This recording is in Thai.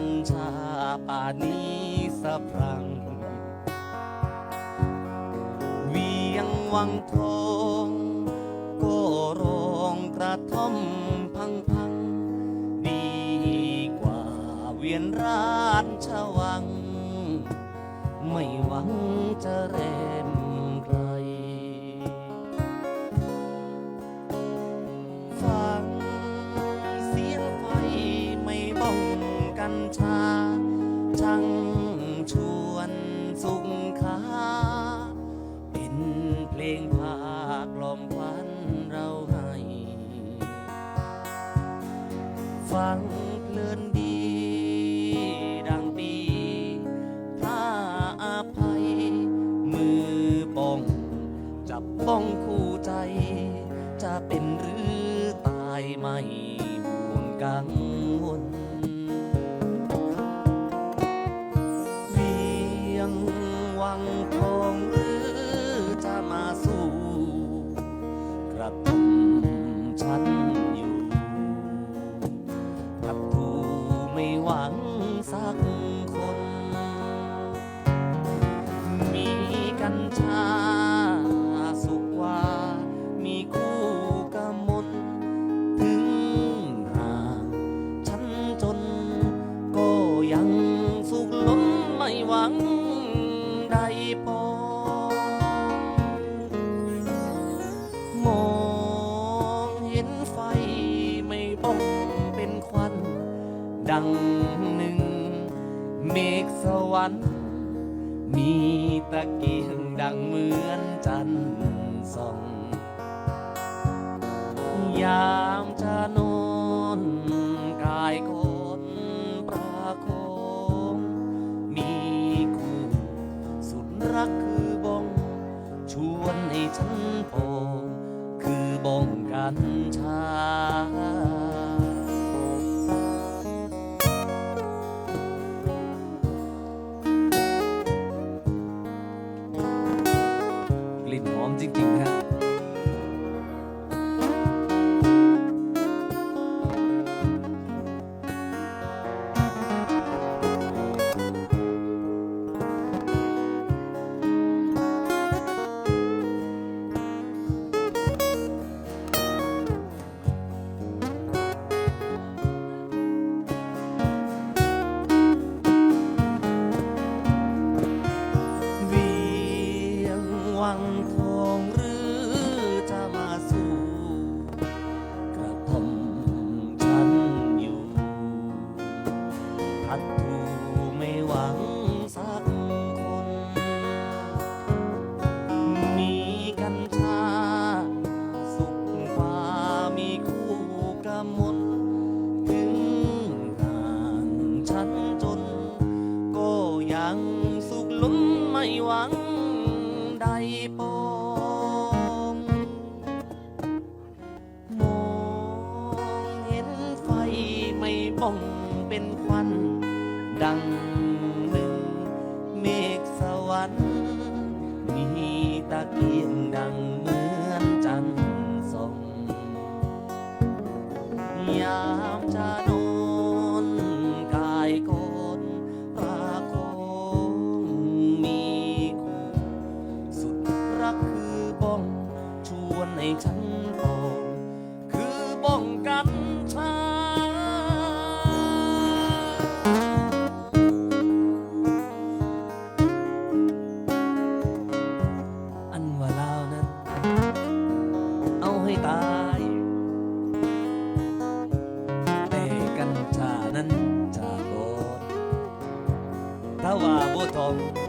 ญชาป่านี้สะพรัง เวียงวังทองก็รองกระท่อมพังพัง ดีกว่าเวียนราชวัง ไม่หวังจะเรากลมควันเราให้ฟังเพลิน ชาสุขว่า มีคู่กำมลถึงห่างฉันจน ก็ยังสุขล้นไม่หวังใดพอ มองเห็นไฟไม่บ้องเป็นควัน ดังหนึ่ง เมฆสวรรค์มี ตะเกียงดังเหมือนจันทร์ส่อง ยามจะนอนกายคนประคองมีคู่สุดรักคือบองชวนให้ฉันพองคือบองกัญชา ทัดทูไม่หวังสักคนมีกัญชา สุขกว่ามีคู่กำมลถึงห่างฉันจน ก็ยังสุขล้นไม่หวังใดปอ ดังหนึ่ง เมฆสวรรค์มีตะเกียงดังเหมือนจันทร์ส่องยามจะนอนกายกนประคองมีคู่สุดรักคือบ้อง ชวนให้ฉันปองคือ บั